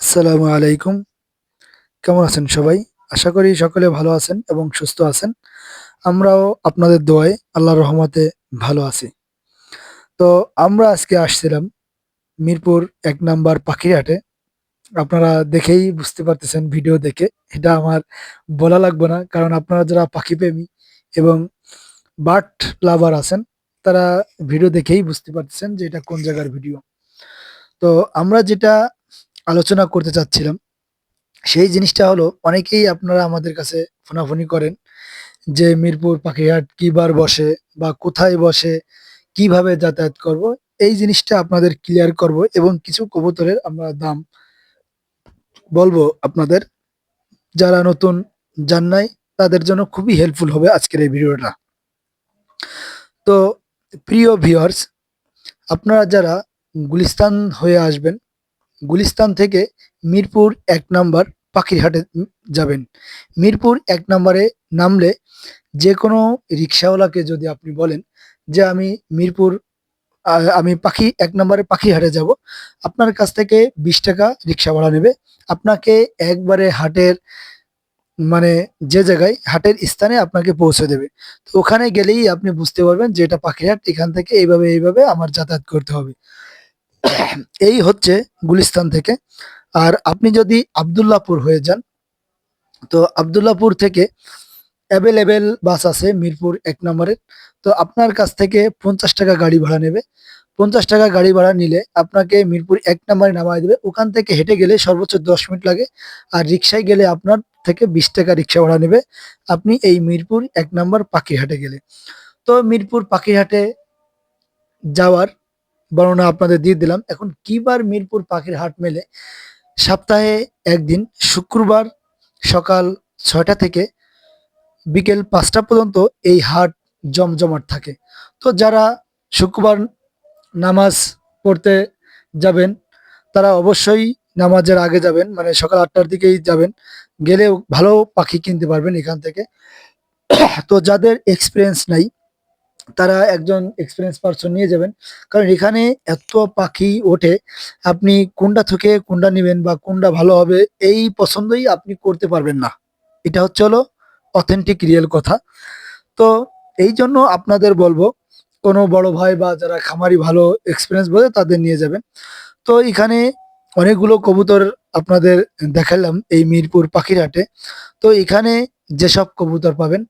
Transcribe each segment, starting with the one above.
আসসালামু আলাইকুম। কেমন আছেন সবাই? আশা করি সকলে ভালো আছেন এবং সুস্থ আছেন। আমরাও আপনাদের দোয়ায় আল্লাহর রহমতে ভালো আছি। তো আমরা আজকে আসছিলাম মিরপুর এক নাম্বার পাখিরহাটে আপনারা দেখেই বুঝতে পারতেছেন, ভিডিও দেখে। এটা আমার বলা লাগবে না, কারণ আপনারা যারা পাখি প্রেমী এবং বার্ড লাভার আছেন, তারা ভিডিও দেখেই বুঝতে পারতেছেন যে এটা কোন জায়গার ভিডিও। তো আমরা যেটা আলোচনা করতে চাচ্ছিলাম। সেই জিনিসটা হলো, অনেকেই আপনারা আমাদের কাছে ফোনাফোনি করেন যে, মিরপুর পাখিরহাট কি বার বসে বা কোথায় বসে, কীভাবে যাতায়াত করব, এই জিনিসটা আপনাদের ক্লিয়ার করব এবং কিছু কবুতরের আমরা দাম বলব আপনাদের। যারা নতুন জান নাই, তাদের জন্য খুবই হেল্পফুল হবে আজকের এই ভিডিওটা। তো, প্রিয় ভিউয়ার্স আপনারা যারা গুলিস্তান হয়ে আসবেন গুলিস্তান থেকে মিরপুর এক নাম্বার পাখিরহাটে যাবেন। মিরপুর এক নম্বরে নামলে যে কোনো রিক্সাওয়ালাকে যদি আপনি বলেন যে, আমি মিরপুর আমি পাখি, এক নম্বরে পাখিরহাটে যাব। আপনার কাছ থেকে বিশ টাকা রিক্সা ভাড়া নেবে। আপনাকে একবারে হাটের মানে যে জায়গায়, হাটের স্থানে আপনাকে পৌঁছে দেবে। তো ওখানে গেলেই আপনি বুঝতে পারবেন যে, এটা পাখিরহাট, এখান থেকে এইভাবে এইভাবে আমার যাতায়াত করতে হবে। এই হচ্ছে গুলিস্তান থেকে। আর আপনি যদি আবদুল্লাপুর হয়ে যান, তো আবদুল্লাপুর থেকে অ্যাভেলেবেল বাস আছে মিরপুর এক নম্বরের। তো আপনার কাছ থেকে পঞ্চাশ টাকা গাড়ি ভাড়া নেবে। পঞ্চাশ টাকা গাড়ি ভাড়া নিলে আপনাকে মিরপুর এক নম্বরে নামায় দেবে। ওখান থেকে হেঁটে গেলে সর্বোচ্চ দশ মিনিট লাগে। আর রিক্সায় গেলে আপনার থেকে বিশ টাকা রিক্সা ভাড়া নেবে। আপনি এই মিরপুর এক নম্বর পাখিরহাটে গেলে। তো মিরপুর পাখিরহাটে যাওয়ার বর্ণনা আপনাদের দিয়ে দিলাম। এখন কিবার মিরপুর পাখির হাট মেলে? সপ্তাহে একদিন, শুক্রবার সকাল ছয়টা থেকে বিকেল পাঁচটা পর্যন্ত এই হাট জমজমাট থাকে। তো যারা শুক্রবার নামাজ পড়তে যাবেন, তারা অবশ্যই নামাজের আগে যাবেন মানে সকাল আটটার দিকেই যাবেন। গেলে ভালো পাখি কিনতে পারবেন এখান থেকে। তো যাদের এক্সপিরিয়েন্স নাই তারা একজন এক্সপিরিয়েন্স পারসন নিয়ে যাবেন। কারণ এখানে এত পাখি ওঠে, আপনি কোনটা থেকে কোনটা নেবেন বা কোনটা ভালো হবে, এই পছন্দই আপনি করতে পারবেন না। এটা হচ্ছে হলো অথেন্টিক রিয়েল কথা। তো এই জন্য আপনাদের বলব, কোনো বড় ভাই বা যারা খামারি ভালো এক্সপিরিয়েন্স বলে তাদের নিয়ে যাবেন। তো এখানে অনেকগুলো কবুতর আপনাদের দেখালাম এই মিরপুর পাখিরহাটে তো এখানে যেসব কবুতর পাবেন,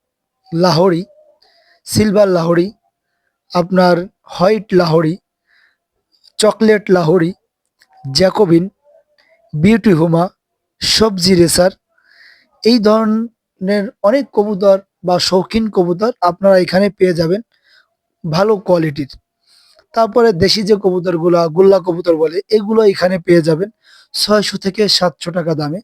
লাহোরি সিলভার লাহোরি, আপনার white Lahori, chocolate Lahori, jacobin, beauty homer, সবজি রেসার, এই ধরনের অনেক কবুতর বা শৌখিন কবুতর আপনারা এখানে পেয়ে যাবেন ভালো কোয়ালিটির। তারপরে দেশি যে কবুতরগুলা, গোল্লা কবুতর বলে, এগুলো এখানে পেয়ে যাবেন ছয়শো থেকে সাতশো টাকা দামে।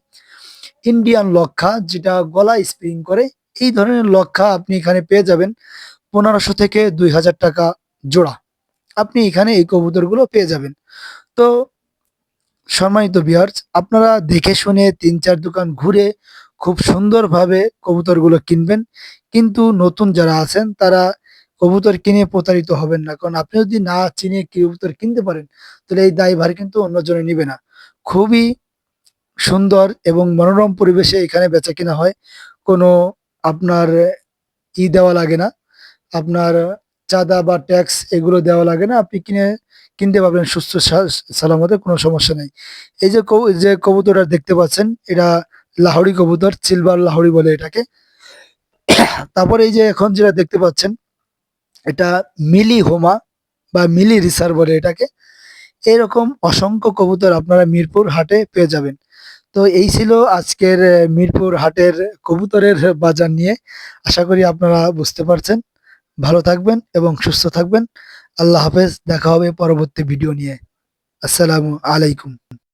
ইন্ডিয়ান লক্ষা, যেটা গলা স্প্রিং করে, এই ধরনের লক্ষা আপনি এখানে পেয়ে যাবেন পনেরোশো থেকে দুই হাজার টাকা জোড়া। আপনি এখানে এই কবুতরগুলো পেয়ে যাবেন। তো সম্মানিত বিহার্স আপনারা দেখে শুনে তিন চার দোকান ঘুরে খুব সুন্দরভাবে কবুতরগুলো কিনবেন। কিন্তু নতুন যারা আছেন, তারা কবুতর কিনে প্রতারিত হবেন না। কারণ আপনি যদি না চিনে কবুতর কিনতে পারেন, তাহলে এই দায়ভার কিন্তু অন্যজনে নিবে না। খুবই সুন্দর এবং মনোরম পরিবেশে এখানে বেচা কিনা হয়। কোনো আপনার ই দেওয়া লাগে না। আপনার চাঁদা বা ট্যাক্স এগুলো দেওয়া লাগে না। আপনি কিনে, কিনতে পারবেন সুস্থ সালামতে, কোনো সমস্যা নেই। এই যে যে কবুতরটা দেখতে পাচ্ছেন, এটা লাহোরি কবুতর সিলভার লাহোরি বলে এটাকে। তারপরে এই যে এখন যেটা দেখতে পাচ্ছেন, এটা মিলি হোমা বা মিলি রিসার বলে এটাকে। এরকম অসংখ্য কবুতর আপনারা মিরপুর হাটে পেয়ে যাবেন। তো এই ছিল আজকের মিরপুর হাটের কবুতরের বাজার নিয়ে। আশা করি আপনারা বুঝতে পারছেন। ভালো থাকবেন এবং সুস্থ থাকবেন। আল্লাহ হাফেজ দেখা হবে পরবর্তী ভিডিও নিয়ে। আসসালামু আলাইকুম।